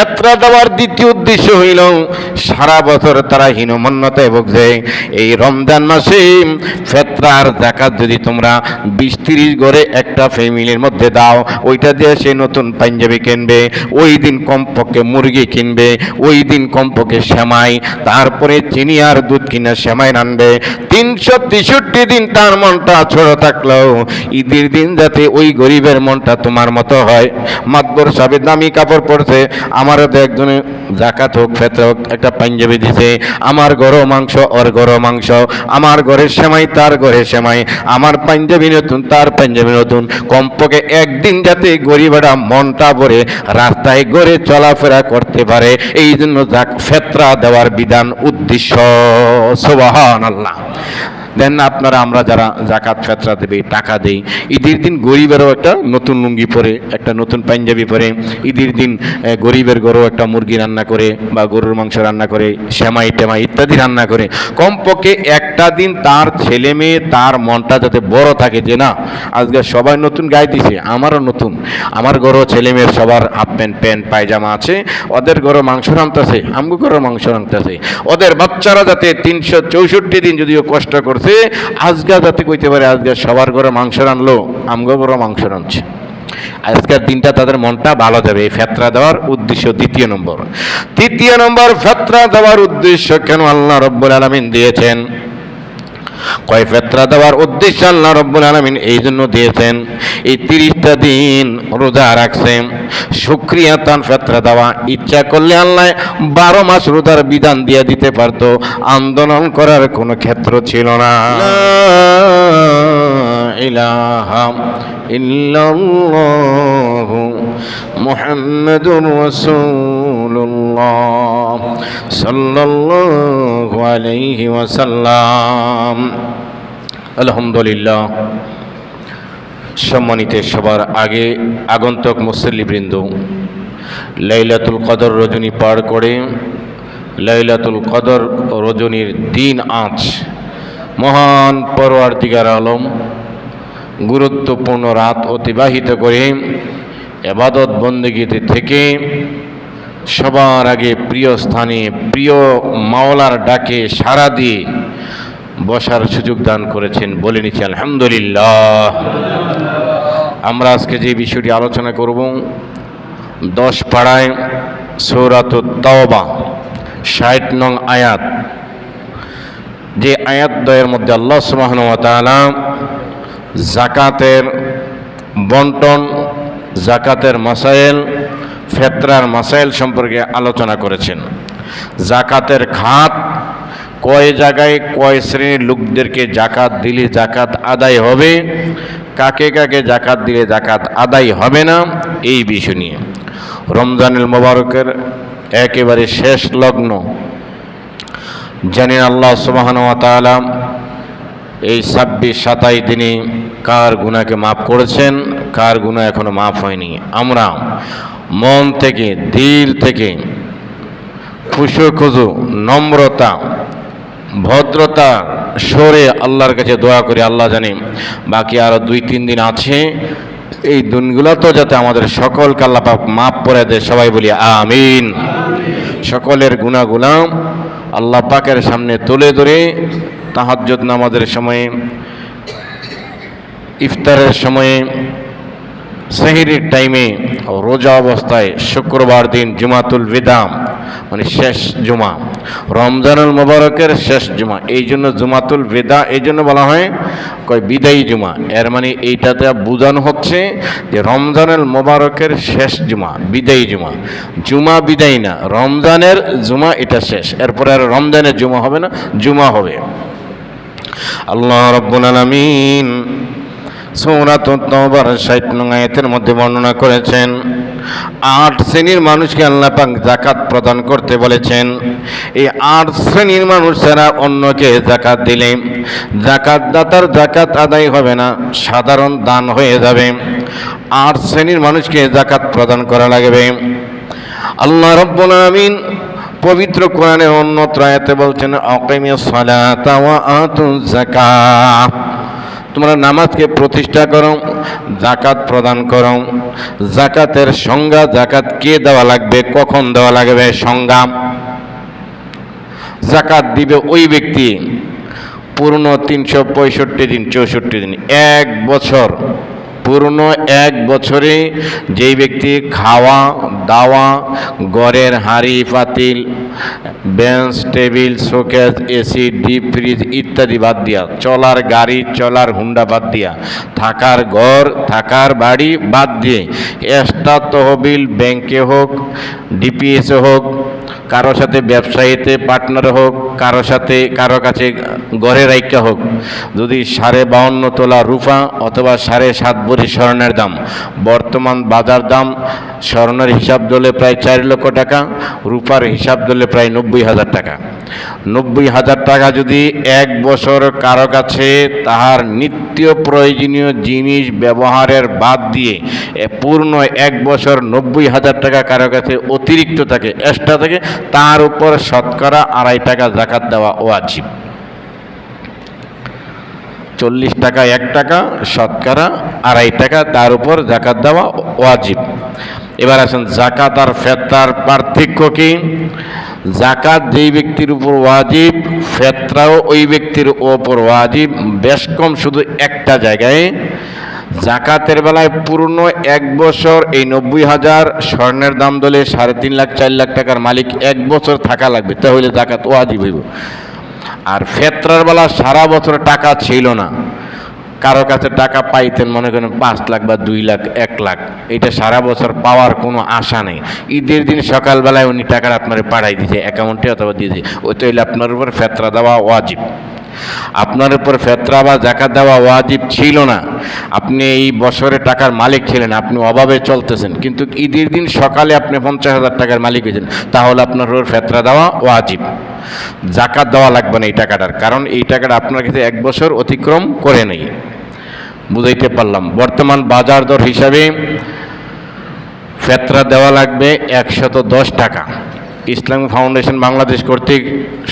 ফেতরা দেওয়ার দ্বিতীয় উদ্দেশ্য হইল সারা বছর তারা হীনমন্যতায় ভুগছে। এই রমজান মাসে ফেতরার জাকাত যদি তোমরা বিশ তিরিশ গড়ে একটা ফ্যামিলির মধ্যে দাও, ওইটা দিয়ে সে নতুন পাঞ্জাবি কিনবে, ওই দিন কমপক্ষে মুরগি কিনবে, ওই দিন কমপক্ষে শ্যামাই তারপরে চিনি আর দুধ কিনে সেমাই রানবে তিনশো তেষট্টি দিন তার মনটা ছোট থাকলেও ঈদের দিন যাতে ওই গরিবের মনটা তোমার মতো হয়। মাতবর সাবে দামি কাপড় পরছে, আমারও তো একজনে জাকাত হোক ফেতে হোক, একটা পাঞ্জাবি দিছে, আমার গরো মাংস ওর গরো মাংস, আমার ঘরের সেমাই তার সেমাই আমার পাঞ্জাবি নতুন তার পাঞ্জাবি নতুন কমপক্ষে একদিন যাতে গরিবেরা মনটা ভরে, রাস্তায় গড়ে চলাফেরা করতে পারে। এই জন্য যাক ফেতরা দেওয়ার বিধান উদ্দেশ্য। সোবাহান আল্লাহ দেন না আপনারা আমরা যারা জাকাত ফেতরা দেবে, টাকা দেই। ঈদের দিন গরিবেরও একটা নতুন লুঙ্গি পরে, একটা নতুন পাঞ্জাবি পরে। ঈদের দিন গরিবের গরু একটা মুরগি রান্না করে বা গরুর মাংস রান্না করে শ্যামাই টেমাই ইত্যাদি রান্না করে। কমপক্ষে একটা দিন তার ছেলে মেয়ে, তার মনটা যাতে বড় থাকে যে না, আজকে সবাই নতুন গায়ে দিছে, আমারও নতুন। আমার গরু ছেলে মেয়ের সবার হাফ প্যান্ট প্যান্ট পায়জামা আছে, ওদের গরু মাংস রাঁধতেছে, আমগো গরু মাংস রাঁধতেছে। ওদের বাচ্চারা যাতে তিনশো চৌষট্টি দিন যদিও কষ্ট করছে আজকে যাতে কইতে পারে আজগা সবার ঘরে মাংস রানলো, আমগো ঘরে মাংস রানছে। আজকের দিনটা তাদের মনটা ভালো যাবে, এই ফেতরা দেওয়ার উদ্দেশ্য দ্বিতীয় নম্বর। তৃতীয় নম্বর ফেতরা দেওয়ার উদ্দেশ্য কেন আল্লাহ রব্বুল আলমিন দিয়েছেন? কয় ফেতরা দেওয়ার উদ্দেশ্য আল্লাহ রব্বুল আলমিন এই জন্য দিয়েছেন। এই তিরিশটা দিন রোজা রাখছেন শুক্রিয়া তান ফেতরা দেওয়া। ইচ্ছা করলে আল্লাহ বারো মাস রোজার বিধান দিয়ে দিতে পারতো। আন্দোলন করার কোনো ক্ষেত্র ছিল না। ইলাহা ইল্লাল্লাহু মুহাম্মাদুর রাসূলুল্লাহ সাল্লাল্লাহু আলাইহি ওয়াসাল্লাম। আলহামদুলিল্লাহ। সম্মানিত সবার আগে আগন্তক মুসল্লিবৃন্দ, লাইলাতুল কদর রজনী পার করে, লাইলাতুল কদর রজনীর দিন আঁচ মহান পরোয়ার আলম গুরুত্বপূর্ণ রাত অতিবাহিত করে এবাদত বন্দগীতে থেকে সবার আগে প্রিয় স্থানে প্রিয় মাওলার ডাকে সারা দিয়ে বসার সুযোগ দান করেছেন বলে নিচ্ছি, আলহামদুলিল্লাহ। আমরা আজকে যে বিষয়টি আলোচনা করব, দশ পাড়ায় সৌরাত তাওবা ষাট নং আয়াত। যে আয়াত দয়ের মধ্যে আল্লাহ তাআলা জাকাতের বন্টন, জাকাতের মাসাইল ফেতরার মাসাইল সম্পর্কে আলোচনা করেছেন। জাকাতের খাত, কয় জায়গায় কয় শ্রেণির লোকদেরকে জাকাত দিলে জাকাত আদায় হবে, কাকে কাকে জাকাত দিলে জাকাত আদায় হবে না, এই বিষয় নিয়ে। রমজানুল মোবারকের একেবারে শেষ লগ্ন। জানেন আল্লাহ সুবাহান তাআলা এই ছাব্বিশ সাতাই দিনে কার গুণাকে মাফ করেছেন, কার গুণা এখনও মাফ হয়নি। আমরা মন থেকে, দিল থেকে খুশু খুজু, নম্রতা, ভদ্রতা সরে আল্লাহর কাছে দোয়া করি, আল্লাহ জানে। বাকি আরও দুই, তিন দিন আছে। এই দিনগুলো তো যাতে আমাদের সকলকে আল্লাহ মাফ করে দেয়, সবাই বলি আমিন। সকলের গুণাগুলা আল্লাহ পাকের সামনে তুলে ধরে তাহার তাহাজ্জুদ নামাজের সময়ে, ইফতারের সময়ে, সেহরির টাইমে রোজা অবস্থায় শুক্রবার দিন জুমাতুল বিদাম মানে শেষ জুমা। রমজানুল মোবারকের শেষ জুমা। এই জন্য জুমাতুল বেদা, এই জন্য বলা হয়, কয় বিদায়ী জুমা। এর মানে এইটাতে বোঝানো হচ্ছে যে রমজানুল মোবারকের শেষ জুমা, বিদায়ী জুমা। জুমা বিদায়ী না, রমজানের জুমা এটা শেষ। এরপরে আর রমজানের জুমা হবে না, জুমা হবে। আল্লাহ রব্বুল আলামিন সৌরাত ষাট নং আয়াতের মধ্যে বর্ণনা করেছেন, আট শ্রেণির মানুষকে আল্লাহ পাক জাকাত প্রদান করতে বলেছেন। এই আট শ্রেণির মানুষ ছাড়া অন্যকে জাকাত দিলে জাকাত দাতার জাকাত আদায় হবে না, সাধারণ দান হয়ে যাবে। আট শ্রেণির মানুষকে জাকাত প্রদান করা লাগবে। আল্লাহ রব্বুল আলামিন পবিত্র কোরআনের অন্যত্র আয়াতে বলছেন অকিমিস সালাতা ওয়া আতুজ যাকাত। তোমরা নামাজকে প্রতিষ্ঠা করো জাকাত প্রদান করো। জাকাতের সংজ্ঞা জাকাত কে দেওয়া লাগবে, কখন দেওয়া লাগবে সংজ্ঞা? জাকাত দিবে ওই ব্যক্তি, পূর্ণ তিনশো পঁয়ষট্টি দিন, চৌষট্টি দিন, এক বছর। পূর্ণ এক বছরে যেই ব্যক্তি খাওয়া, দাওয়া, ঘরের হাঁড়ি, পাতিল, bench, table, showcase, AC, deep fridge ইত্যাদি বাদ দিয়া, চলার গাড়ি, চলার হুন্ডা বাদ দিয়া, থাকার ঘর, থাকার বাড়ি বাদ দিয়ে এক্সট্রা তহবিল ব্যাংকে হোক, ডিপিএসে হোক, কারও সাথে ব্যবসায়ীতে পার্টনার হোক কারও সাথে, কারও কাছে গড়ে রাইকা হোক। যদি সাড়ে বাউন্ন তোলা রূপা অথবা সাড়ে সাত ভরি স্বর্ণের দাম। বর্তমান বাজার দাম স্বর্ণের হিসাব দলে প্রায় চার লক্ষ টাকা রূপার হিসাব দলে প্রায় নব্বই হাজার টাকা। নব্বই হাজার টাকা যদি এক বছর কারও কাছে তাহার নিত্য প্রয়োজনীয় জিনিস ব্যবহারের বাদ দিয়ে পূর্ণ এক বছর নব্বই হাজার টাকা কারও কাছে অতিরিক্ত থাকে এক্সট্রা থাকে, তার উপর শতকরা আড়াই টাকা দেওয়া ওয়াজিব। চল্লিশ টাকা এক টাকা, শতকরা আড়াই টাকা, তার উপর জাকাত দেওয়া ওয়াজিব। এবার আসেন, জাকাত আর ফেতরার পার্থক্য কি? জাকাত যেই ব্যক্তির উপর ওয়াজিব, ফেতরাও ওই ব্যক্তির ওপর ওয়াজিব। বেশ কম শুধু একটা জায়গায় জাকাতের বেলায় পূর্ণ এক বছর এই নব্বই হাজার স্বর্ণের দাম দলে সাড়ে তিন লাখ, চার লাখ টাকার মালিক এক বছর থাকা লাগবে, তাহলে জাকাত ওয়াজিব হইব। আর ফেতরার বেলা সারা বছর টাকা ছিল না। কারও কাছে টাকা পাইতেন মনে করেন পাঁচ লাখ বা দুই লাখ, এক লাখ। এটা সারা বছর পাওয়ার কোনো আশা নেই। ঈদের দিন সকালবেলায় উনি টাকাটা আপনার পাঠাই দিয়েছে অ্যাকাউন্টে অথবা দিয়েছে। ওই তো আপনার উপর ফেতরা দেওয়া ওয়াজিব। আপনার উপর ফেতরা বা জাকাত দেওয়া ওয়াজিব ছিল না। আপনি এই বছরে টাকার মালিক ছিলেন, আপনি অভাবে চলতেছেন, কিন্তু ঈদের দিন সকালে আপনি পঞ্চাশ হাজার টাকার মালিক হয়েছেন, তাহলে আপনার উপর ফেতরা দেওয়া ওয়াজিব। জাকাত দেওয়া লাগবে না এই টাকাটার, কারণ এই টাকাটা আপনার কাছে এক বছর অতিক্রম করে নেই। বুঝাইতে পারলাম, বর্তমান বাজার দর হিসাবে ফেতরা দেওয়া লাগবে একশত দশ টাকা। ইসলাম ফাউন্ডেশন বাংলাদেশ কর্তৃক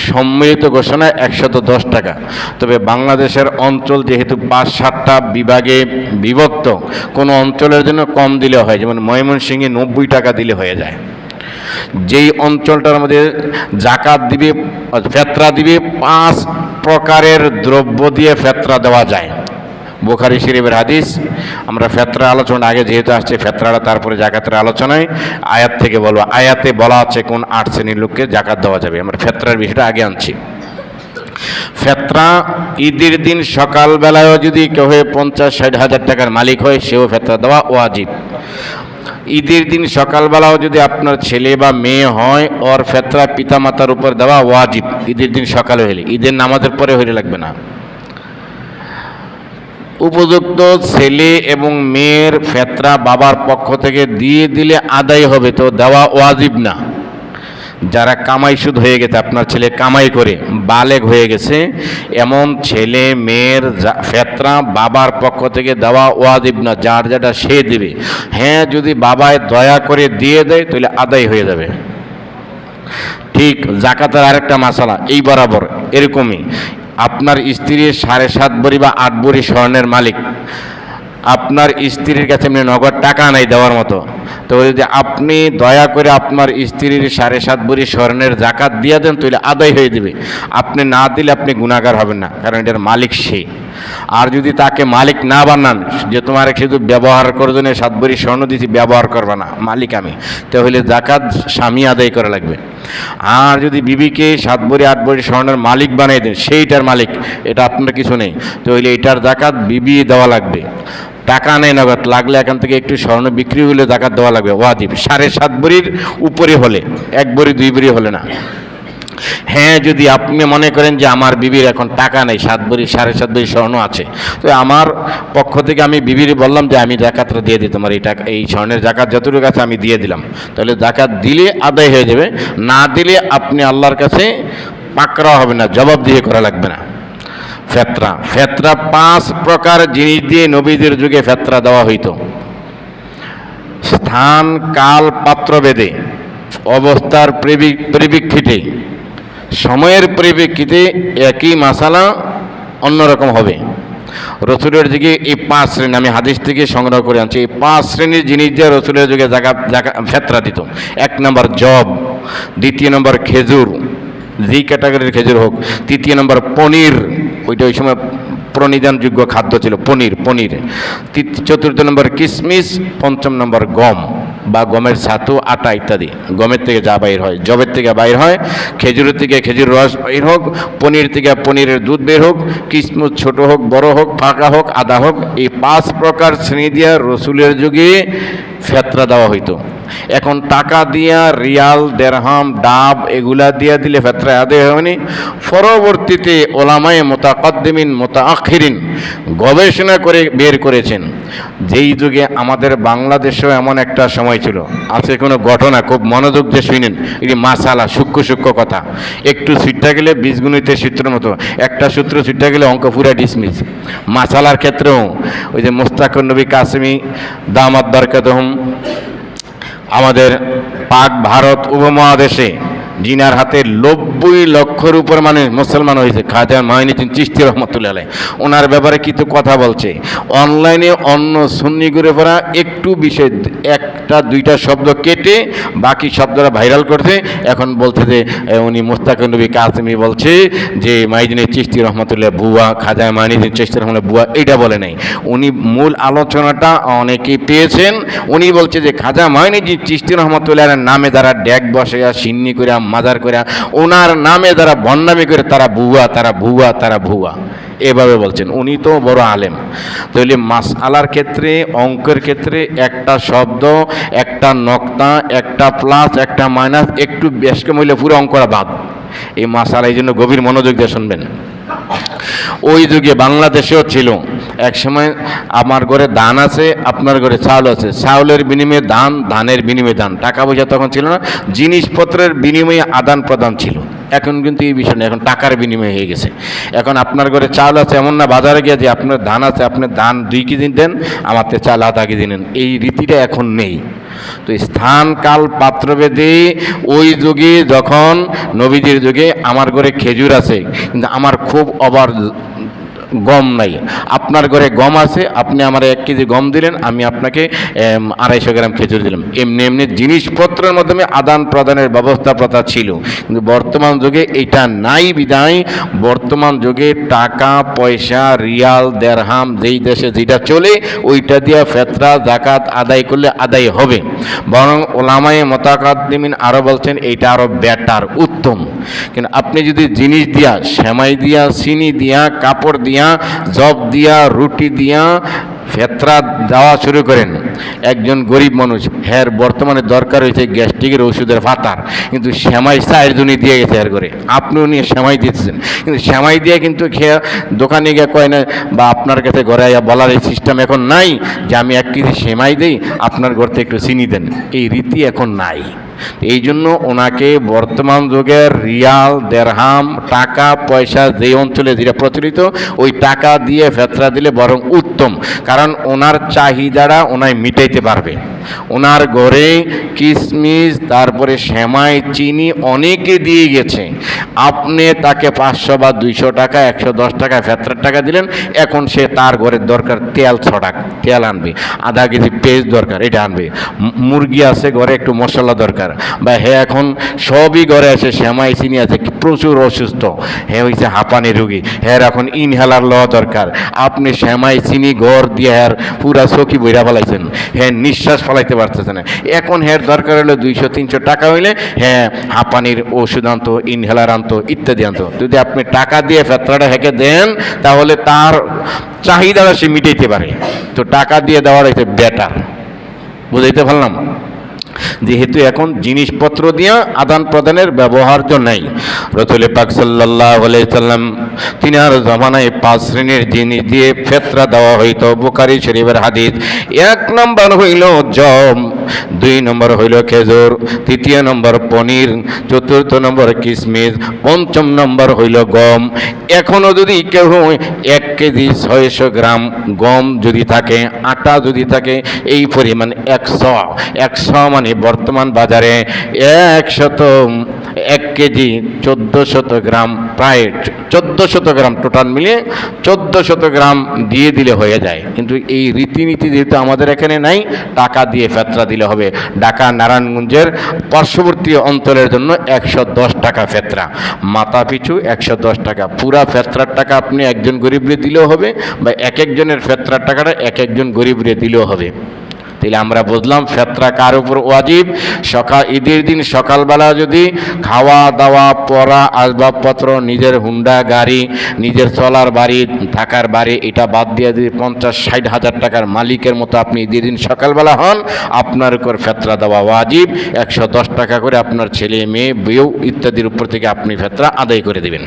সম্মিলিত ঘোষণা একশত দশ টাকা। তবে বাংলাদেশের অঞ্চল যেহেতু পাঁচ সাতটা বিভাগে বিভক্ত, কোনো অঞ্চলের জন্য কম দিলে হয়, যেমন ময়মনসিংহে নব্বই টাকা দিলে হয়ে যায়। যেই অঞ্চলটার মধ্যে জাকাত দিবে, ফেতরা দিবে, পাঁচ প্রকারের দ্রব্য দিয়ে ফেতরা দেওয়া যায়। বোখারি শরীফের হাদিস। আমরা ফেতরা আলোচনা, আগে যেহেতু আসছে ফেতরাটা, তারপরে জাকাতের আলোচনায় আয়াত থেকে বলব, আয়াতে বলা আছে কোন আট শ্রেণির লোককে জাকাত দেওয়া যাবে। আমরা ফেতরার বিষয়টা আগে আনছি। ফেতরা ঈদের দিন সকালবেলায়ও যদি কেউ হয়ে পঞ্চাশ, ষাট হাজার টাকার মালিক হয়, সেও ফেতরা দেওয়া ওয়াজিব। ঈদের দিন সকালবেলাও যদি আপনার ছেলে বা মেয়ে হয়, ওর ফেতরা পিতামাতার উপর দেওয়া ওয়াজিব। ঈদের দিন সকালে হইলে। ঈদের নামাজের পরে হইলে লাগবে না। উপযুক্ত ছেলে এবং মেয়ের ফেতরা বাবার পক্ষ থেকে দিয়ে দিলে আদায় হবে, তো দেওয়া ওয়াজিব না। যারা কামাই সুদ হয়ে গেছে, আপনার ছেলে কামাই করে, বালেগ হয়ে গেছে, এমন ছেলে, মেয়ের ফেতরা বাবার পক্ষ থেকে দেওয়া ওয়াজিব না, যার যেটা সে দেবে। হ্যাঁ যদি বাবায় দয়া করে দিয়ে দেয়, তাহলে আদায় হয়ে যাবে। ঠিক, জাকাতের আরেকটা মাসালা, এই বরাবর, এরকমই। আপনার স্ত্রীর সাড়ে সাত বড়ি বা আট বড়ি স্বর্ণের মালিক। আপনার স্ত্রীর কাছে নগদ টাকা নাই দেওয়ার মতো। তো যদি আপনি দয়া করে আপনার স্ত্রীর সাড়ে সাত বড়ি স্বর্ণের জাকাত দিয়ে দেন, তাহলে আদায় হয়ে দেবে আপনি না দিলে আপনি গুণাগার হবেন না, কারণ এটার মালিক সে। আর যদি তাকে মালিক না বানান, যে তোমার শুধু ব্যবহার করার জন্য সাত বড়ি স্বর্ণ দিয়েছি ব্যবহার করবে না, মালিক আমি। তাহলে জাকাত স্বামী আদায় করা লাগবে। আর যদি বিবিকে সাত বড়ি আট বড়ি স্বর্ণের মালিক বানিয়ে দেন, সেইটার মালিক, এটা আপনার কিছু নেই। তাহলে এটার জাকাত বিবি দেওয়া লাগবে। টাকা নেই নগদ, লাগলে এখান থেকে একটু স্বর্ণ বিক্রি হলে জাকাত দেওয়া লাগবে, ওয়াজিব। সাড়ে সাত বড়ির উপরে হলে, এক বড়ি, দুই বড়ি হলে না। হ্যাঁ যদি আপনি মনে করেন যে আমার বিবির এখন টাকা নেই, সাত বড়ি, সাড়ে সাত বড়ি স্বর্ণ আছে, তো আমার পক্ষ থেকে আমি বিবির বললাম যে আমি জাকাতটা দিয়ে দিই, তোমার এই টাকা, এই স্বর্ণের জাকাত যতটুকু আছে আমি দিয়ে দিলাম। তাহলে জাকাত দিলে আদায় হয়ে যাবে, না দিলে আপনি আল্লাহর কাছে পাকড়াও হবে না জবাব দিয়ে করা লাগবে না। ফেতরা। ফেতরা পাঁচ প্রকার জিনিস দিয়ে নবীদের যুগে ফেতরা দেওয়া হইতো। স্থান, কাল পাত্র বেদে অবস্থার পরিপ্রেক্ষিতে সময়ের পরিপ্রেক্ষিতে একই মাসালা অন্যরকম হবে। রসুলের যুগে এই পাঁচ শ্রেণি, আমি হাদিস থেকে সংগ্রহ করে আনছি, এই পাঁচ শ্রেণির জিনিস দিয়ে রসুলের যুগে জায়গা জায়গা ফেতরা দিত। এক নম্বর জব, দ্বিতীয় নম্বর খেজুর যেই ক্যাটাগরির খেজুর হোক। তৃতীয় নম্বর পনির। ওইটা ওই সময় প্রণিধানযোগ্য খাদ্য ছিল, পনির পনির। চতুর্থ নম্বর কিশমিশ পঞ্চম নম্বর গম বা গমের ছাতু, আটা ইত্যাদি। গমের থেকে যা বাইর হয় জবের থেকে বাইর হয়, খেজুরের থেকে খেজুর রস বাইর হোক, পনির থেকে পনিরের দুধ বের হোক কিশমিশ ছোট হোক, বড় হোক, ফাঁকা হোক, আদা হোক, এই পাঁচ প্রকার শ্রেণি দিয়া রসুলের যুগে ফেতরা দেওয়া হইতো। এখন টাকা দিয়া, রিয়াল দেরহাম ডাব এগুলা দিয়া দিলে ফেতরা আদায় হয়নি। পরবর্তীতে ওলামায়ে মোতাকদ্দিমিন, মোতাআখিরিন গবেষণা করে বের করেছেন যেই যুগে আমাদের বাংলাদেশেও এমন একটা সময় ছিল। আছে কোনো ঘটনা, খুব মনোযোগ দিয়ে শুনেন। এটি মাসালা, সূক্ষ্ম সূক্ষ্ম কথা। একটু সিটটা গেলে বীজগুণিতের সূত্রের মতো, একটা সূত্র সিটটা গেলে অঙ্ক পুরা ডিসমিস। মাসালার ক্ষেত্রেও, ওই যে মোস্তাকুর নবী কাসমি, দামাত বরকাতহম আমাদের পাক ভারত উপমহাদেশে জিনার হাতে নব্বই লক্ষর উপর মানে মুসলমান হয়েছে। খাজা মাইনুদ্দিন চিস্তি রহমতুল্লাহ। ওনার ব্যাপারে কিছু কথা বলছে। অনলাইনে অন্য সুন্নি ঘুরে পড়া একটু বিষয় একটা, দুইটা শব্দ কেটে বাকি শব্দটা ভাইরাল করছে। এখন বলছে যে উনি মুস্তাক নবী কাসমি বলছে যে মাইদিনের চিস্তি রহমতুল্লাহ বুয়া খাজা মাইনুদ্দিন চিস্তি রহমতুল্লাহ বুয়া, এটা বলে নাই। উনি মূল আলোচনাটা অনেকেই পেয়েছেন। উনি বলছে যে খাজা মাইনুদ্দিন চিস্তি রহমতুল্লাহ নামে যারা ড্যাগ বসে সিন্নি করে মাজার করে ওনার নামে যারা বন্যামি করে, তারা ভুয়া তারা ভুয়া তারা ভুয়া। এভাবে বলছেন। উনি তো বড় আলেম। তাহলে মাস আলার ক্ষেত্রে, অঙ্কের ক্ষেত্রে একটা শব্দ, একটা নক্তা, একটা প্লাস, একটা মাইনাস, একটু বেশকে মূল্যে পুরো অঙ্করা বাদ। এই মাসালা এই জন্য গভীর মনোযোগ দিয়ে শুনবেন। ওই যুগে বাংলাদেশেও ছিল। এক সময় আমার ঘরে ধান আছে, আপনার ঘরে চাউল আছে। চাউলের বিনিময়ে ধান, ধানের বিনিময়ে ধান। টাকা পয়সা তখন ছিল না। জিনিসপত্রের বিনিময়ে আদান প্রদান ছিল। এখন কিন্তু এই বিষয় এখন টাকার বিনিময় হয়ে গেছে। এখন আপনার ঘরে চাল আছে এমন না, বাজারে গিয়ে যে আপনার ধান আছে, আপনি ধান দুই কেজি দেন আমার চাল আধা কেজি নেন। এই রীতিটা এখন নেই। তো স্থান, কাল পাত্রভেদে ওই যুগে যখন নবীজির যুগে আমার ঘরে খেজুর আছে, কিন্তু আমার খুব অবার গম নাই। আপনার ঘরে গম আছে, আপনি আমার এক কেজি গম দিলেন, আমি আপনাকে আড়াইশো গ্রাম খেজুর দিলাম। এমনি এমনি জিনিসপত্রের মাধ্যমে আদান প্রদানের ব্যবস্থা প্রথা ছিল। কিন্তু বর্তমান যুগে এটা নাই বিদায় বর্তমান যুগে টাকা, পয়সা, রিয়াল, দেড়হাম, যেই দেশে যেটা চলে, ওইটা দিয়ে ফেতরা, জাকাত আদায় করলে আদায় হবে। বরং ওলামায়ে মোতাকাদ্দিমিন আরও বলছেন, এইটা আরও বেটার উত্তম। কিন্তু আপনি যদি জিনিস দিয়া, সেমাই দিয়া, চিনি দিয়া, কাপড় দিয়া জব দিয়া রুটি দিয়া ফেতরা দেওয়া শুরু করেন। একজন গরিব মানুষ হ্যার বর্তমানে দরকার হয়েছে গ্যাস্ট্রিকের ওষুধের ফাতার, কিন্তু সেমাই চারজনই দিয়ে গেছে হ্যার করে। আপনিও নিয়ে সেমাই দিতেছেন কিন্তু সেমাই দিয়ে কিন্তু খেয়ে দোকানে গিয়ে কয় না, বা আপনার কাছে ঘরে আইয়া বলার এই সিস্টেম এখন নাই, যে আমি এক কেজি সেমাই দিই, আপনার ঘর থেকে একটু চিনি দেন। এই রীতি এখন নাই। এই জন্য ওনাকে বর্তমান যুগের রিয়াল, দেড়হাম, টাকা, পয়সা যে অঞ্চলে যেটা প্রচলিত, ওই টাকা দিয়ে ফেতরা দিলে বরং উত্তম। কারণ ওনার চাহিদাটা ওনায় মিটাইতে পারবে। ওনার ঘরে কিশমিশ তারপরে শ্যামাই চিনি অনেকে দিয়ে গেছে। আপনি তাকে পাঁচশো বা দুইশো টাকা, একশো দশ টাকা ফেতরার টাকা দিলেন, এখন সে তার ঘরের দরকার তেল ছটাক তেল আনবে। আধা কেজি পেঁয়াজ দরকার, এটা আনবে। মুরগি আছে, ঘরে একটু মশলা দরকার। বা হে এখন সবই ঘরে আছে শ্যামাই চিনি আছে প্রচুর অসুস্থ। হে হয়েছে হাঁপানি রুগী। হ্যার এখন ইনহেলার লওয়া দরকার। আপনি শ্যামাই চিনি ঘর দিয়ে হ্যার পুরা চকি বইরা ফেলাইছেন। হ্যাঁ নিঃশ্বাস ফেলাইতে পারতেছে না। এখন হ্যার দরকার হলে দুইশো, তিনশো টাকা হইলে হ্যাঁ হাঁপানির ওষুধ আনতো, ইনহেলার আনতো, ইত্যাদি আনতো। যদি আপনি টাকা দিয়ে ফেতরাটা হেঁকে দেন, তাহলে তার চাহিদাটা সে মিটাইতে পারে। তো টাকা দিয়ে দেওয়ার হচ্ছে বেটার বুঝাইতে পারলাম? যেহেতু এখন জিনিসপত্র দিয়া আদান প্রদানের ব্যবহার্য নাই। রসুল পাক সাল্লাহ সাল্লাম তিনার জমানায় পাঁচ শ্রেণির জিনিস দিয়ে ফেতরা দেওয়া হইত বুকারি শরীফের হাদিস। এক নম্বর হইল জম। দুই নম্বর হইল খেজুর, তৃতীয় নম্বর পনির, চতুর্থ নম্বর কিশমিশ পঞ্চম নম্বর হইল গম। এখনও যদি কেউ এক কেজি ছয়শো গ্রাম গম যদি থাকে, আটা যদি থাকে, এই পরিমাণ একশো। একশো মানে বর্তমান বাজারে একশত এক কেজি চোদ্দ শত গ্রাম প্রায় চোদ্দ শত গ্রাম টোটাল মিলিয়ে চোদ্দ শত গ্রাম দিয়ে দিলে হয়ে যায়। কিন্তু এই রীতিনীতি যেহেতু আমাদের এখানে নাই, টাকা দিয়ে ফেতরা দিলে হবে। ঢাকা নারায়ণগঞ্জের পার্শ্ববর্তী অঞ্চলের জন্য একশো দশ টাকা ফেতরা। মাথা পিছু একশো দশ টাকা। পুরা ফেতরার টাকা আপনি একজন গরিবরে দিলেও হবে বা এক একজনের ফেতরার টাকাটা এক একজন গরিবরে দিলেও হবে। তাহলে আমরা বুঝলাম ফেতরা কার উপর ওয়াজিব? সকাল ঈদের দিন সকালবেলা যদি খাওয়া দাওয়া পরা আসবাবপত্র, নিজের হুন্ডা গাড়ি, নিজের চলার বাড়ি থাকার বাড়ি, এটা বাদ দিয়ে যদি পঞ্চাশ, ষাট হাজার টাকার মালিকের মতো আপনি ঈদের দিন সকালবেলা হন, আপনার উপর ফেতরা দেওয়া ওয়াজিব। একশো দশ টাকা করে আপনার ছেলে, মেয়ে, বউ ইত্যাদির উপর থেকে আপনি ফেতরা আদায় করে দেবেন।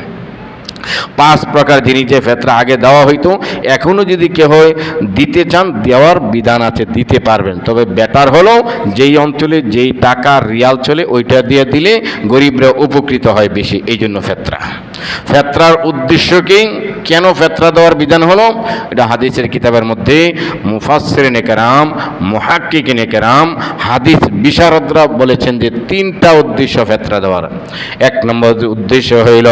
পাঁচ প্রকার জিনিস যে ফেতরা আগে দেওয়া হইতো এখনও যদি কে হয় দিতে চান, দেওয়ার বিধান আছে, দিতে পারবেন। তবে বেটার হলো যেই অঞ্চলে যেই টাকা রিয়াল চলে, ওইটা দিয়ে দিলে গরিবরা উপকৃত হয় বেশি এই জন্য ফেতরা। ফেতরার উদ্দেশ্য কি? কেন ফেতরা দেওয়ার বিধান হলো? এটা হাদিসের কিতাবের মধ্যে মুফাসসির নেকেরাম মুহাক্কিক নেকেরাম হাদিস বিশারদরা বলেছেন যে তিনটা উদ্দেশ্য ফেতরা দেওয়ার। এক নম্বর উদ্দেশ্য হইল,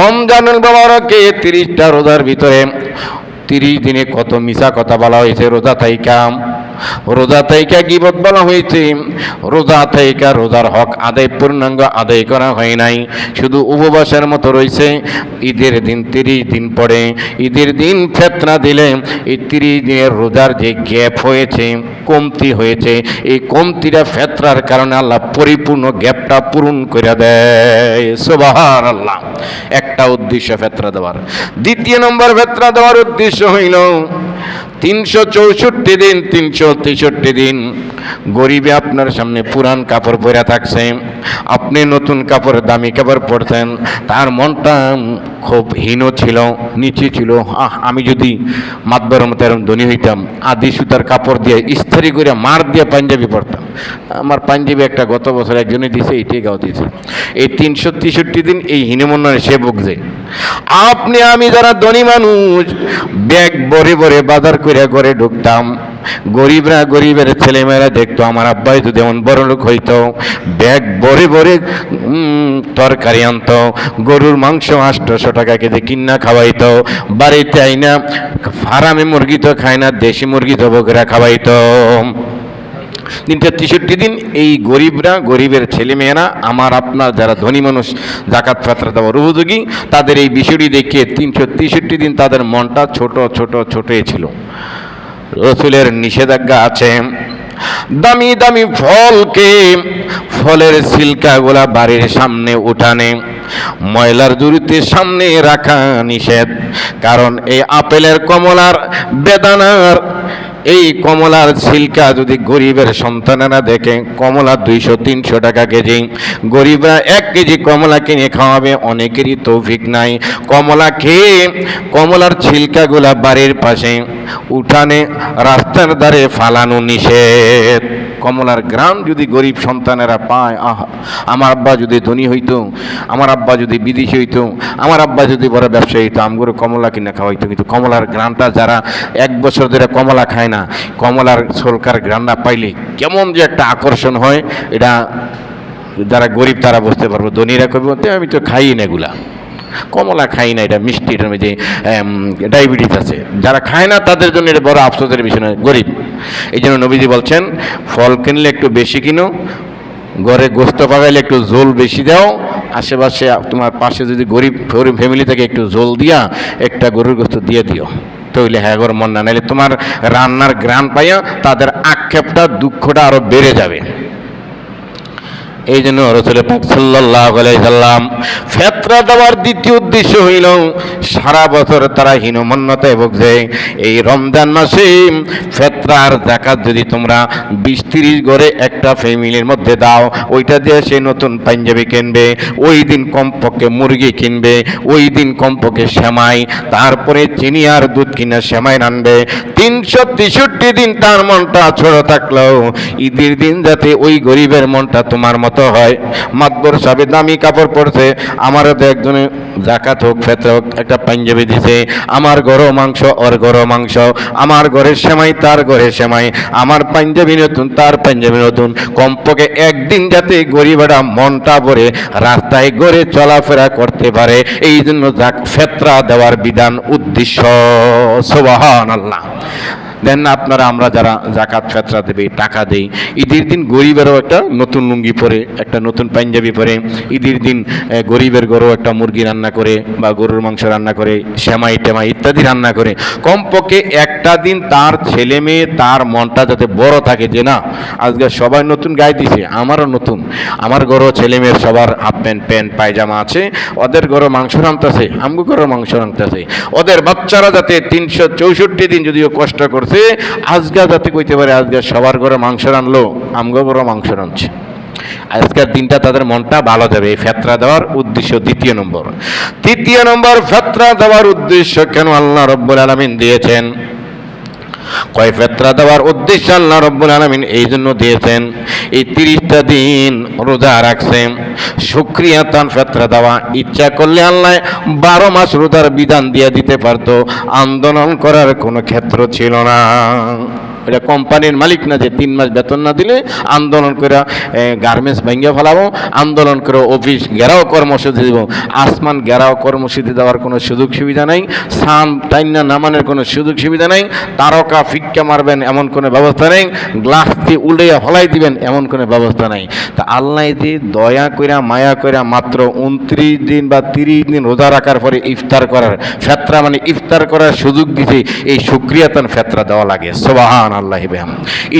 রমজানুল বাবারকে তিরিশটা রোজার ভিতরে তিরিশ দিনে কত মিশা কথা বলা হয়েছে রোজা থাইকা রোজা থাইকা গিবত বলা হয়েছে। রোজা থাইকা রোজার হক আদায়, পূর্ণাঙ্গ আদায় করা হয় নাই। শুধু উপবাসের মতো রয়েছে। ঈদের দিন তিরিশ দিন পরে ঈদের দিন ফেতনা দিলে এই তিরিশ দিনের রোজার যে গ্যাপ হয়েছে, কমতি হয়েছে, এই কমতিটা ফেতরার কারণে আল্লাহ পরিপূর্ণ গ্যাপটা পূরণ করে দেয়। সোবাহার আল্লাহ একটা উদ্দেশ্য ফেতরা দেওয়ার। দ্বিতীয় নম্বর ফেতরা দেওয়ার উদ্দেশ্য হইল তিনশো চৌষট্টি দিন তিনশো তেষট্টি দিন গরিবে আপনার সামনে পুরান কাপড় পরে থাকছে, আপনি নতুন কাপড় দামি কাপড় পরতেন, তার মনটা খুব হীন ছিল, নিচে ছিল। আহ, আমি যদি মাতবার মতো এরকম ধনী হইতাম, আদি সুতার কাপড় দিয়ে ইস্তারি করে মার দিয়ে পাঞ্জাবি পরতাম। আমার পাঞ্জাবি একটা গত বছর একজনে দিছে, এটাই গাও দিয়েছে। এই তিনশো তেষট্টি দিন এই হীনমন্যের সে ভুগছে। আপনি, আমি যারা ধনী মানুষ, ব্যাগ ভরে ভরে বাজার করে ঘরে ঢুকতাম। গরিবরা গরিবের ছেলেমেয়েরা দেখতো, আমার আব্বাই যদি এমন বড় লোক হইতো, ব্যাগ ভরে ভরে তরকারি আনতো, গরুর মাংস আটশোশো টাকা কেজি কিনা খাওয়াইতো, বাড়িতে আইনা ফারামে মুরগি তো খায় না, দেশি মুরগি তো বকরা খাওয়াইতো। তিনটা তেষট্টি দিন, এই গরিবরা, গরিবের ছেলেমেয়েরা, আমার আপনার যারা ধনী মানুষ, জাকাত ফাত্রা দেওয়ার উপযোগী, তাদের এই বিষয়টি দেখে তিনশো তেষট্টি দিন তাদের মনটা ছোট ছোট ছোটই ছিল। রসুলের নিষেধাজ্ঞা আছে। দামি দামি ফলকে, ফলের সিল্কাগুলা বাড়ির সামনে উঠানে, ময়লার জুড়িতে সামনে রাখা নিষেধ। কারণ এই আপেলের কমলার বেদানার এই কমলার ছিলকা যদি গরিবের সন্তানেরা দেখে, কমলা দুইশো, তিনশো টাকা কেজি। গরিবরা এক কেজি কমলা কিনে খাওয়াবে, অনেকেরই তৌফিক নাই। কমলা খেয়ে কমলার ছিলকাগুলা বাড়ির পাশে, উঠানে রাস্তার দ্বারে ফালানো নিষেধ। কমলার গ্রাম যদি গরিব সন্তানেরা পায়, আহ, আমার আব্বা যদি ধনী হইতো, আমার আব্বা যদি বিদেশি হইতো, আমার আব্বা যদি বড় ব্যবসায়ী হইতো, আমগুলো কমলা কিনে খাওয়াইতো। কিন্তু কমলার গ্রামটা যারা এক বছর ধরে কমলা খায় না, কমলার সরকার গ্রামটা পাইলে কেমন যে একটা আকর্ষণ হয়, এটা যারা গরিব তারা বুঝতে পারব। ধনীরা কবি আমি তো খাই না এগুলা। কমলা খাই না, এটা মিষ্টি, এটার মধ্যে ডায়াবেটিস আছে। যারা খায় না, তাদের জন্য এটা বড় আফসোসের বিষয় গরিব। এই জন্য নবীজি বলছেন, ফল কিনলে একটু বেশি কিনো, ঘরে গোস্ত পাকাইলে একটু জোল বেশি দাও, আশেপাশে তোমার পাশে যদি গরিব গরিব ফ্যামিলি থেকে, একটু জোল দিয়া, একটা গরুর গোস্ত দিয়ে দিও। তৈলে হ্যাঁ গর মন না, নাইলে তোমার রান্নার গ্রান পাইয়া তাদের আক্ষেপটা, দুঃখটা আরও বেড়ে যাবে। এই জন্য রসুল পাক সাল্লাহ সাল্লাম ফেতরা দেওয়ার দ্বিতীয় উদ্দেশ্য হইল, সারা বছর তারা হীনমন্যতায় ভুগছে। এই রমজান মাসে ফেতরার জাকাত যদি তোমরা বিশ তিরিশ গড়ে একটা ফ্যামিলির মধ্যে দাও, ওইটা দিয়ে সে নতুন পাঞ্জাবি কিনবে, ওই দিন কমপক্ষে মুরগি কিনবে, ওই দিন কমপক্ষে শ্যামাই তারপরে চিনি আর দুধ কিনে শ্যামাই রানবে তিনশো তেষট্টি দিন তার মনটা ছোট থাকলেও, ঈদের দিন যাতে ওই গরিবের মনটা তোমার মতো তো হয়। মাতবর সাবে দামি কাপড় পরছে। আমারও তো একজনে জাকাত হোক, ফেতরা হোক, একটা পাঞ্জাবি দিছে। আমার গরো মাংস, ওর গরো মাংস। আমার ঘরের সেমাই, তার ঘরের সেমাই। আমার পাঞ্জাবি নতুন, তার পাঞ্জাবি নতুন। কমপক্ষে একদিন যাতে গরিবেরা মনটা ভরে, রাস্তায় গড়ে চলাফেরা করতে পারে। এই জন্য ফেতরা দেওয়ার বিধান উদ্দেশ্য। সোবাহান আল্লাহ দেন না আপনারা, আমরা যারা জাকাত ফেতরা দেবে, টাকা দেই, ঈদের দিন গরিবেরও একটা নতুন লুঙ্গি পরে, একটা নতুন পাঞ্জাবি পরে, ঈদের দিন গরিবের গরু একটা মুরগি রান্না করে বা গরুর মাংস রান্না করে শ্যামাই টেমাই ইত্যাদি রান্না করে। কমপক্ষে একটা দিন তার ছেলে মেয়ে, তার মনটা যাতে বড় থাকে যে না, আজকে সবাই নতুন গায়ে দিছে, আমারও নতুন। আমার গরু ছেলে মেয়ের সবার হাফ প্যান্ট প্যান্ট, পায়জামা আছে, ওদের গরু মাংস রাঁধতেছে, আমগো গরু মাংস রাঁধতেছে। ওদের বাচ্চারা যাতে তিনশো চৌষট্টি দিন যদিও কষ্ট করছে আজকা যাতে কইতে পারে আজকে সবার ঘরে মাংস রানলো আমগো ঘরে মাংস রানছে আজকের দিনটা তাদের মনটা ভালো যাবে, এই ফেতরা দেওয়ার উদ্দেশ্য দ্বিতীয় নম্বর। তৃতীয় নম্বর, ফেতরা দেওয়ার উদ্দেশ্য কেন আল্লাহ রব্বুল আলমিন দিয়েছেন? কয় দেওয়ার উদ্দেশ্য আল্লাহ রব্বুল আলমিন এই জন্য দিয়েছেন। এই তিরিশটা দিন রোজা রাখছেন। সুক্রিয়া তান ফেতরা দেওয়া। ইচ্ছা করলে আল্লাহ বারো মাস রোজার বিধান দিয়ে দিতে পারত। আন্দোলন করার কোনো ক্ষেত্র ছিল না। এটা কোম্পানির মালিক না যে তিন মাস বেতন না দিলে আন্দোলন করে গার্মেন্টস ভেঙে ফেলাবো, আন্দোলন করে অফিস ঘেরাও কর্মসূচি দেবো। আসমান ঘেরাও কর্মসূচি দেওয়ার কোনো সুযোগ সুবিধা নাই, সান টাইনা নামানোর কোনো সুযোগ সুবিধা নাই, তারকা ফিক্কা মারবেন এমন কোনো ব্যবস্থা নেই, গ্লাস দিয়ে উল্টে ফলাই দিবেন এমন কোনো ব্যবস্থা নাই। তা আল্লাহ যে দয়া কইরা, মায়া কইরা মাত্র উনত্রিশ দিন বা তিরিশ দিন রোজা রাখার পরে ইফতার করার ফেতরা মানে ইফতার করার সুযোগ দিছে, এই সুক্রিয়াতন ফেতরা দেওয়া লাগে। সোবাহান আল্লাহ বেহাম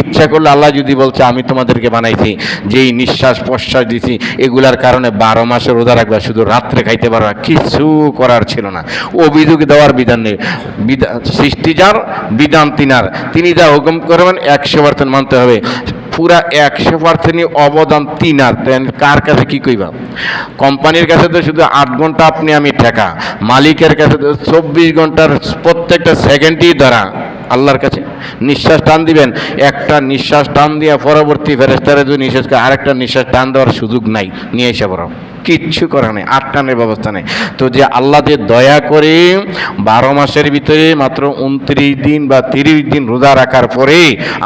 ইচ্ছা করলে আল্লাহ যদি বলছে, আমি তোমাদেরকে বানাইছি, যেই নিঃশ্বাস প্রশ্বাস দিছি, এগুলার কারণে বারো মাসে রোজা রাখবা, শুধু রাত্রে খাইতে পারবা। কিছু করার ছিল না। অভিযোগ দেওয়ার বিধান নেই। সৃষ্টি যার, বিধান তিনার। তিনি যা হুকুম করবেন, একশো পার্সেন্ট মানতে হবে। পুরা একশো পার্সেন্টই অবদান তিনার। তেন কার কাছে কি কইবা? কোম্পানির কাছে তো শুধু আট ঘণ্টা আপনি আমি ঠেকা। মালিকের কাছে তো চব্বিশ ঘণ্টার প্রত্যেকটা সেকেন্ডই ধরা। আল্লাহর কাছে নিঃশ্বাস টান দিবেন, একটা নিঃশ্বাস টান দিয়ে পরবর্তী ফেরেস্তারে যদি নিঃশ্বাস আরেকটা নিঃশ্বাস টান দেওয়ার সুযোগ নাই, নিয়ে এসে বড় কিচ্ছু করা নেই আট টানের ব্যবস্থা নেই। তো যে আল্লাহ যে দয়া করে বারো মাসের ভিতরে মাত্র উনত্রিশ দিন বা তিরিশ দিন রোজা রাখার পরে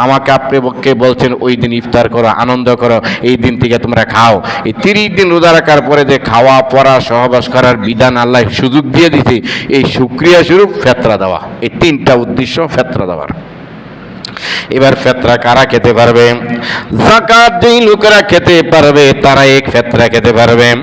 আমাকে আপনি বলছেন, ওই দিন ইফতার করো, আনন্দ করো, এই দিন থেকে তোমরা খাও। এই তিরিশ দিন রোজা রাখার পরে যে খাওয়া, পড়া, সহবাস করার বিধান আল্লাহ সুযোগ দিয়ে দিতে এই সুক্রিয়া স্বরূপ ফেতরা দেওয়া। এই তিনটা উদ্দেশ্য ফেতরা দেওয়ার। এবার ফেতরা কারা খেতে পারবে? জাকাত যেই লোকেরা খেতে পারবে, তারা এক ফেতরা খেতে পারবে।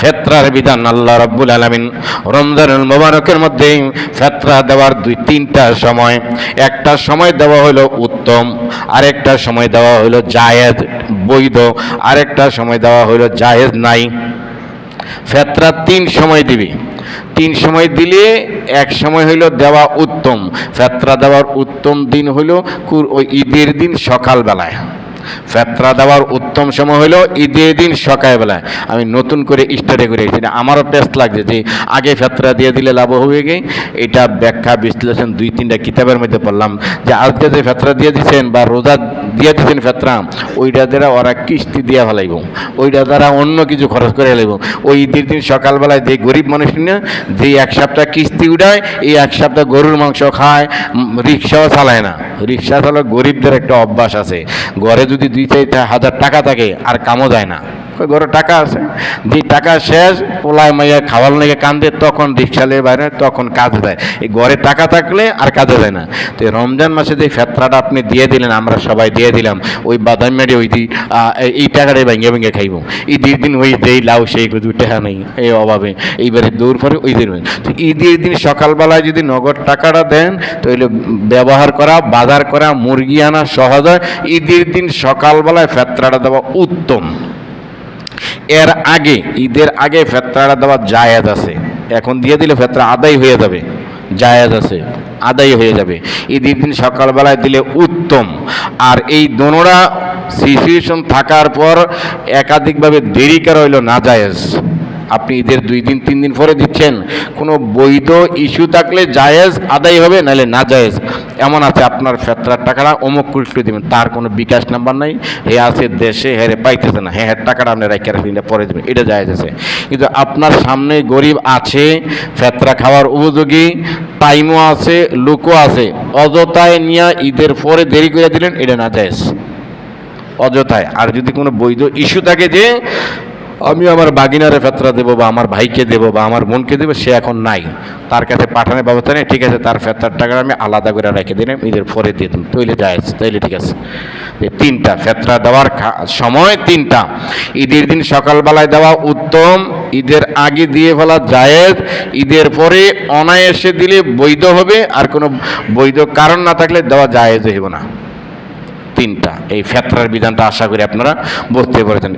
ফেতরার বিধান আল্লাহ রব্বুল আলামিন রমজানুল মোবারকের মধ্যে ফেতরা দেওয়ার দুই, তিনটা সময়। একটা সময় দেওয়া হলো উত্তম, আরেকটা সময় দেওয়া হলো জায়েজ, বৈধ, আরেকটা সময় দেওয়া হলো জায়েজ নাই। ফেতরা তিন সময় দিবি। তিন সময় দিলে, এক সময় হইল দেওয়া উত্তম। ফেতরা দেওয়ার উত্তম দিন হইল ঈদের দিন সকালবেলায়। ফেতরা দেওয়ার উত্তম সময় হলো ঈদের দিন সকালবেলায়। আমি নতুন করে স্টাডি করে এসেছি। আমারও বেস্ট লাগছে যে আগে ফেতরা দিয়ে দিলে লাভ হবে গে এটা ব্যাখ্যা বিশ্লেষণ দুই তিনটা কিতাবের মধ্যে পড়লাম। যে আজকে যে ফেতরা দিয়ে দিচ্ছেন বা রোজা দিয়ে দিচ্ছেন ফেতরা ওইটা দ্বারা ওরা কিস্তি দিয়া ফেলাইব। ওইটা দ্বারা অন্য কিছু খরচ করে ফেলাইব। ওই ঈদের দিন সকালবেলায় যে গরিব মানুষ না, যে এক সপ্তাহ কিস্তি উঠায়, এই এক সপ্তাহ গরুর মাংস খায় রিক্সাও চালায় না। রিক্সা চালক গরিবদের একটা অভ্যাস আছে। ঘরে যদি দুই চারটা হাজার টাকা থাকে, আর কামও যায় না। ঘরে টাকা আছে। যে টাকা শেষ, পোলায় মাইয়া খাওয়ার লেগে কান্দে, তখন রিক্সা রিক্সালে বাইরে, তখন কাজে দেয় এই ঘরে টাকা থাকলে আর কাজে দেয় না। তো রমজান মাসে যে ফেতরাটা আপনি দিয়ে দিলেন, আমরা সবাই দিয়ে দিলাম, ওই বাদাম মেরে ওই দি এই- টাকাটাই ভেঙে ভেঙে খাইব। ঈদের দিন ওই যেই লাউ, সেই দু টাকা নেই এই অভাবে। এইবারে দৌড় পরে ওই দিন। তো ঈদের দিন সকালবেলায় যদি নগদ টাকাটা দেন, তাহলে ব্যবহার করা, বাজার করা, মুরগি আনা সহজ হয়। ঈদের দিন সকালবেলায় ফেতরাটা দেওয়া উত্তম। এর আগে, ঈদের আগে ফেতরাটা দেওয়া জায়েজ আছে। এখন দিয়ে দিলে ফেতরা আদায় হয়ে যাবে। জায়াজ আছে, আদায় হয়ে যাবে। ঈদের দিন সকালবেলায় দিলে উত্তম। আর এই দোনোরা সিচুয়েশন থাকার পর একাধিকভাবে দেরি করা হইল না জায়েজ। আপনি ঈদের দুই দিন, তিন দিন পরে দিচ্ছেন। কোনো বৈধ ইস্যু থাকলে জায়েজ, আদায় হবে, নাহলে না জায়েজ। এমন আছে, আপনার ফেতরার টাকাটা অমুক কুলটু দেবেন। তার কোনো বিকাশ নাম্বার নাই। হে আছে দেশে হেরে পাইতেছে না। হ্যাঁ হ্যাঁ টাকাটা আপনি রাখি রাখবেন এটা পরে দেবেন। এটা জায়েজ আছে। কিন্তু আপনার সামনে গরিব আছে, ফেতরা খাওয়ার উপযোগী, টাইমও আছে, লোকও আছে। অযথায় নিয়ে ঈদের পরে দেরি করে দিলেন, এটা না জায়েজ। অযথায়। আর যদি কোনো বৈধ ইস্যু থাকে যে আমি আমার বাগিনারে ফেতরা দেবো বা আমার ভাইকে দেবো বা আমার বোনকে দেবো, সে এখন নাই। তার কাছে পাঠানোর ব্যবস্থা নেই, ঠিক আছে, তার ফেতরার টাকা আমি আলাদা করে রেখে দিলাম ঈদের পরে দিয়ে দিন তৈলে যায় তাইলে ঠিক আছে। তিনটা, ফেতরা দেওয়ার সময় তিনটা। ঈদের দিন সকালবেলায় দেওয়া উত্তম, ঈদের আগে দিয়ে ফেলা জায়েজ, ঈদের পরে অনায়াসে দিলে বৈধ হবে, আর কোনো বৈধ কারণ না থাকলে দেওয়া জায়েজ হইব না। তিনটা, এই ফেতরার বিধানটা আশা করি আপনারা বুঝতে পেরেছেন।